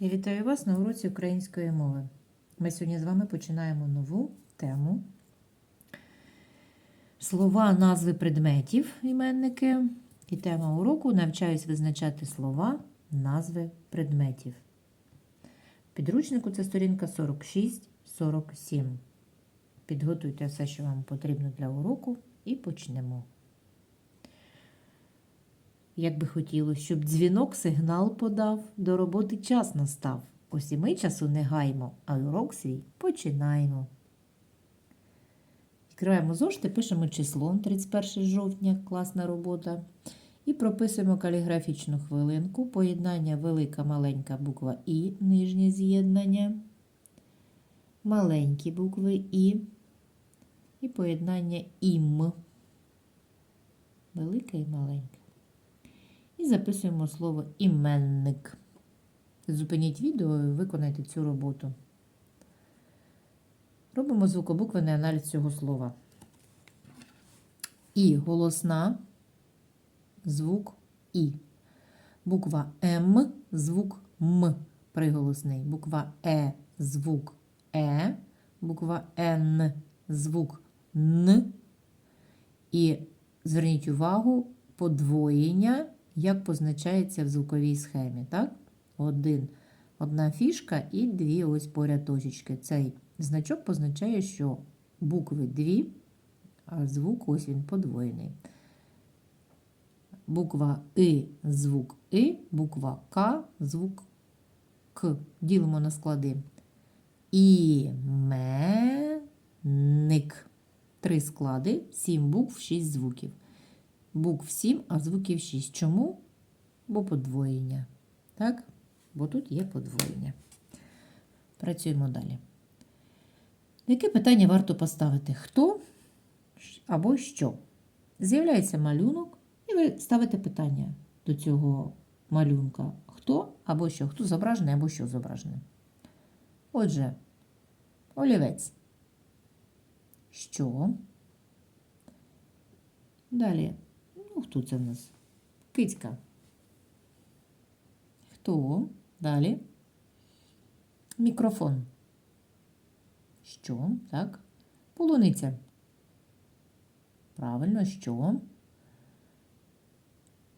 Я вітаю вас на уроці української мови. Ми сьогодні з вами починаємо нову тему. Слова, назви предметів, іменники. І тема уроку навчаюсь визначати слова, назви предметів. Підручнику це сторінка 46-47. Підготуйте все, що вам потрібно для уроку, і почнемо. Як би хотілося, щоб дзвінок сигнал подав, до роботи час настав. Ось і ми часу не гаймо, а урок свій починаємо. Відкриваємо зошити, пишемо число 31 жовтня, класна робота. І прописуємо каліграфічну хвилинку, поєднання велика маленька буква І, нижнє з'єднання, маленькі букви І і поєднання ім. Велике і маленьке. І записуємо слово іменник. Зупиніть відео і виконайте цю роботу. Робимо звукобуквений аналіз цього слова. І голосна, звук І. Буква М, звук М приголосний. Буква Е, звук Е, буква Н, звук Н. І зверніть увагу, подвоєння як позначається в звуковій схемі. Так? Один, Одна фішка і дві ось поряд точечки. Цей значок позначає, що букви дві, а звук ось він подвоєний. Буква И звук И, буква К звук К. Ділимо на склади. Іменник. Три склади, сім букв, шість звуків букв 7, а звуків 6. Чому? Бо подвоєння. Так? Бо тут є подвоєння. Працюємо далі. Яке питання варто поставити? Хто або що? З'являється малюнок, і ви ставите питання до цього малюнка. Хто або що? Хто зображений або що зображене? Отже, олівець. Що? Далі Ну, хто це в нас? Кицька. Хто? Далі? Мікрофон. Що? Так? Полуниця. Правильно, що?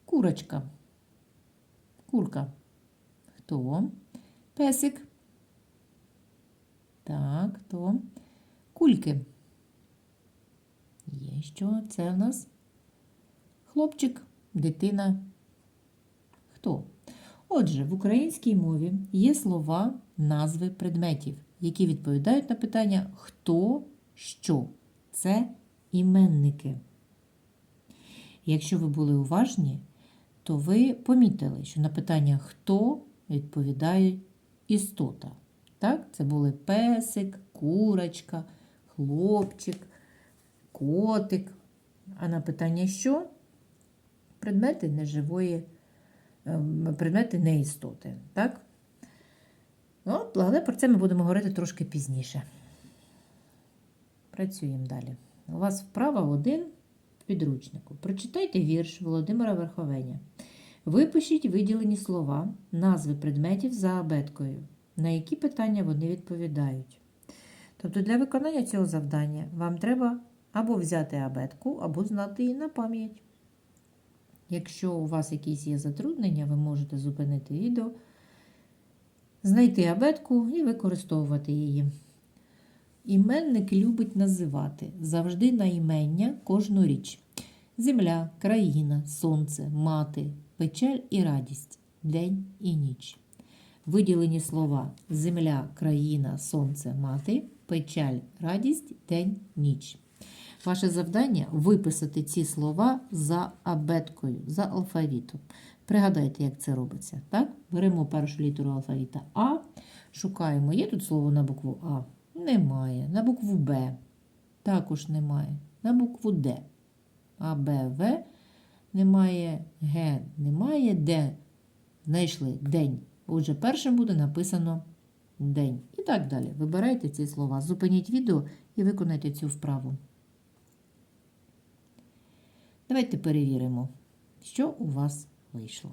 Курочка. Курка. Хто? Песик. Так, хто? Кульки. Є що? Це в нас? Хлопчик, дитина. Хто? Отже, в українській мові є слова, назви предметів, які відповідають на питання хто, що. Це іменники. Якщо ви були уважні, то ви помітили, що на питання хто відповідає істота. Так? Це були песик, курочка, хлопчик, котик. А на питання що? Предмети неживої, ем, предмети не істоти. Так? Ну, але про це ми будемо говорити трошки пізніше. Працюємо далі. У вас вправа один в підручнику. Прочитайте вірш Володимира Верховеня. Випишіть виділені слова, назви предметів за абеткою, на які питання вони відповідають. Тобто для виконання цього завдання вам треба або взяти абетку, або знати її на пам'ять. Якщо у вас якісь є затруднення, ви можете зупинити відео, знайти абетку і використовувати її. Іменник любить називати завжди на імення кожну річ: земля, країна, сонце, мати, печаль і радість, день і ніч. Виділені слова земля, країна, сонце, мати, печаль, радість, день, ніч. Ваше завдання виписати ці слова за абеткою, за алфавітом. Пригадайте, як це робиться. Так? Беремо першу літеру алфавіта А, шукаємо, є тут слово на букву А? Немає. На букву Б також немає. На букву Д. А, Б, В немає, Г немає, Д. Знайшли день. Отже, першим буде написано день. І так далі. Вибирайте ці слова. Зупиніть відео і виконайте цю вправу. Давайте перевіримо, що у вас вийшло.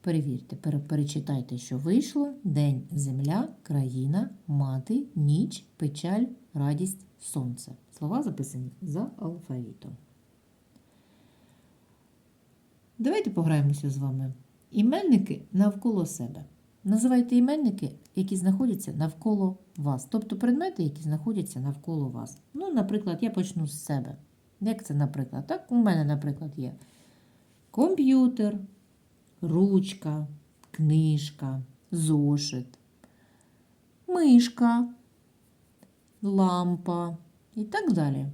Перевірте, пере- перечитайте, що вийшло. День, земля, країна, мати, ніч, печаль, радість, сонце. Слова записані за алфавітом. Давайте пограємося з вами. Іменники навколо себе. Називайте іменники, які знаходяться навколо вас. Тобто предмети, які знаходяться навколо вас. Ну, наприклад, я почну з себе. Як це, наприклад? Так, у мене, наприклад, є комп'ютер, ручка, книжка, зошит, мишка, лампа і так далі.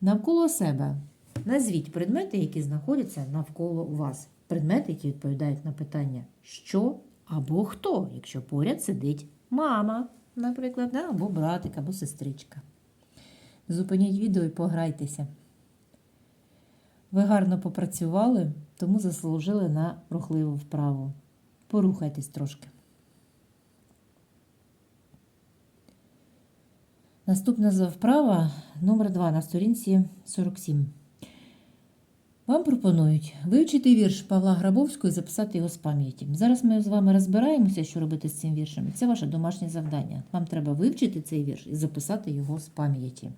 Навколо себе. Назвіть предмети, які знаходяться навколо вас. Предмети, які відповідають на питання що або хто, якщо поряд сидить мама, наприклад, да, або братик, або сестричка. Зупиніть відео і пограйтеся. Ви гарно попрацювали, тому заслужили на рухливу вправу. Порухайтесь трошки. Наступна вправа номер 2 на сторінці 47. Вам пропонують вивчити вірш Павла Грабовського і записати його з пам'яті. Зараз ми з вами розбираємося, що робити з цим віршем. Це ваше домашнє завдання. Вам треба вивчити цей вірш і записати його з пам'яті.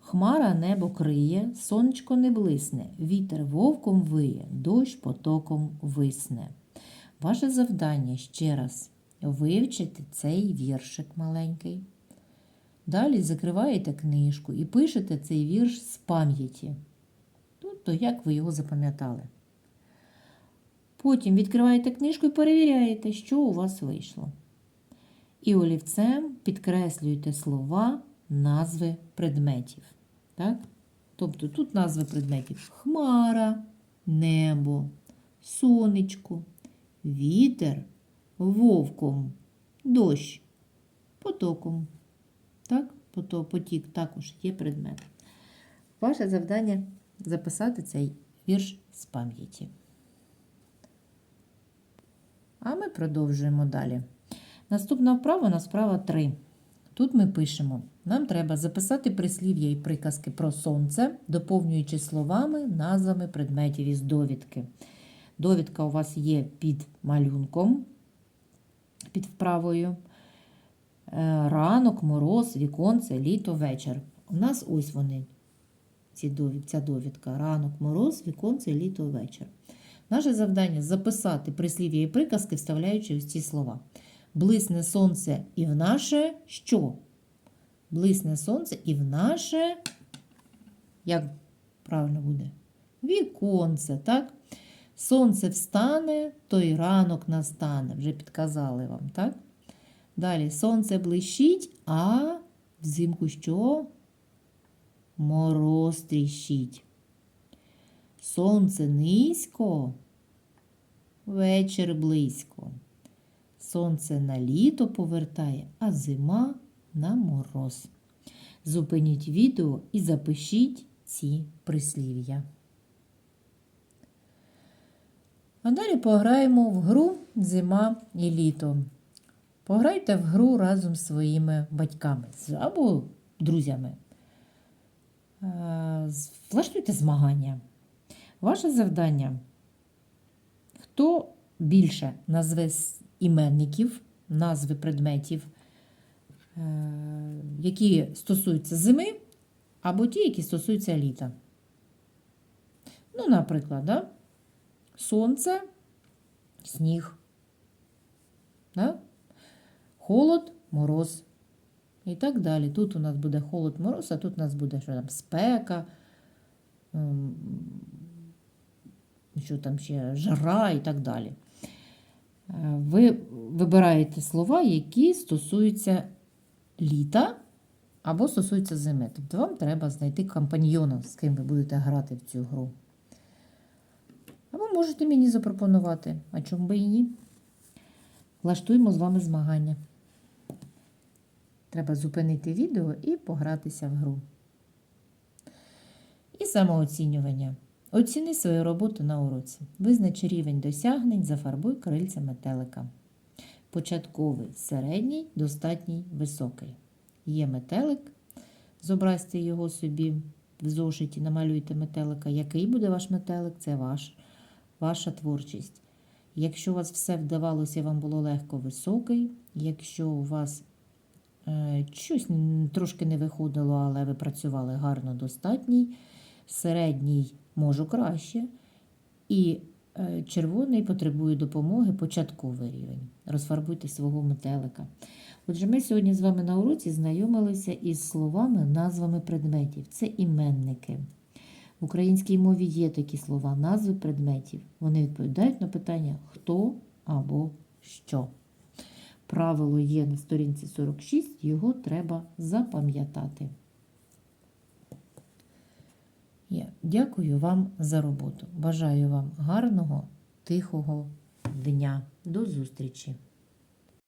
Хмара небо криє, сонечко не блисне, вітер вовком виє, дощ потоком висне. Ваше завдання ще раз вивчити цей віршик маленький. Далі закриваєте книжку і пишете цей вірш з пам'яті. Тобто, як ви його запам'ятали. Потім відкриваєте книжку і перевіряєте, що у вас вийшло. І олівцем підкреслюєте слова, назви предметів. Так? Тобто тут назви предметів хмара, небо, сонечко, вітер, вовком, дощ, потоком. Так? Пото- Потік також є предмет. Ваше завдання записати цей вірш з пам'яті. А ми продовжуємо далі. Наступна вправа у нас вправа 3. Тут ми пишемо: нам треба записати прислів'я і приказки про сонце, доповнюючи словами, назвами предметів із довідки. Довідка у вас є під малюнком, під вправою. Е, Ранок, мороз, віконце, літо, вечір. У нас ось вони, ця довідка. Ранок, мороз, віконце, літо, вечір. Наше завдання записати прислів'я і приказки, вставляючи ось ці слова. Блисне сонце і в наше що? Блисне сонце і в наше, як правильно буде? Віконце, так? Сонце встане, то й ранок настане. Вже підказали вам, так? Далі сонце блищить, а взимку що? Мороз тріщить. Сонце низько, вечір близько. Сонце на літо повертає, а зима на мороз. Зупиніть відео і запишіть ці прислів'я. А далі пограємо в гру зима і літо. Пограйте в гру разом з своїми батьками або друзями. Е, Влаштуйте змагання. Ваше завдання. Хто більше назве іменників, назви предметів, е, які стосуються зими, або ті, які стосуються літа. Ну, наприклад, да? сонце, сніг, да? холод, мороз. І так далі. Тут у нас буде холод, мороз, а тут у нас буде що там, спека, ем, що там ще жара і так далі. Е, Ви вибираєте слова, які стосуються літа або стосуються зими. Тобто вам треба знайти компаньйона, з ким ви будете грати в цю гру. Або можете мені запропонувати, а чому би і ні? Влаштуємо з вами змагання. Треба зупинити відео і погратися в гру. І самооцінювання. Оціни свою роботу на уроці. Визнач рівень досягнень, зафарбуй крильця метелика. Початковий, середній, достатній, високий. Є метелик. Зобразьте його собі в зошиті, намалюйте метелика. Який буде ваш метелик? Це ваш, ваша творчість. Якщо у вас все вдавалося, вам було легко високий. Якщо у вас щось трошки не виходило, але ви працювали гарно достатній, середній можу краще. І е, червоний потребує допомоги початковий рівень. Розфарбуйте свого метелика. Отже, ми сьогодні з вами на уроці знайомилися із словами, назвами предметів. Це іменники. В українській мові є такі слова, назви предметів. Вони відповідають на питання хто або що. Правило є на сторінці 46, його треба запам'ятати. Я дякую вам за роботу. Бажаю вам гарного, тихого дня. До зустрічі!